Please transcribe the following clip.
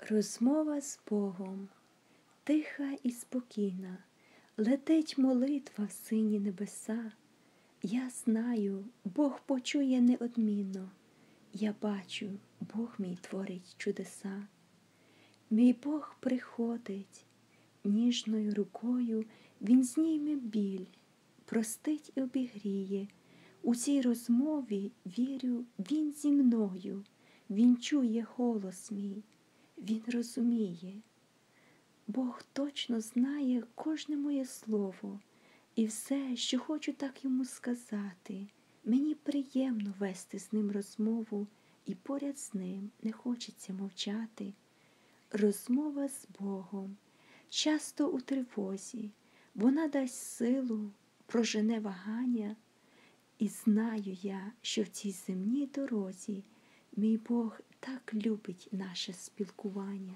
Розмова з Богом, тиха і спокійна, летить молитва в сині небеса. Я знаю, Бог почує неодмінно, я бачу, Бог мій творить чудеса. Мій Бог приходить, ніжною рукою Він зніме біль, простить і обігріє. У цій розмові, вірю, Він зі мною, Він чує голос мій. Він розуміє, Бог точно знає кожне моє слово і все, що хочу так йому сказати. Мені приємно вести з ним розмову, і поряд з ним не хочеться мовчати. Розмова з Богом часто у тривозі, вона дасть силу, прожене вагання, і знаю я, що в цій земній дорозі мій Бог так любить наше спілкування.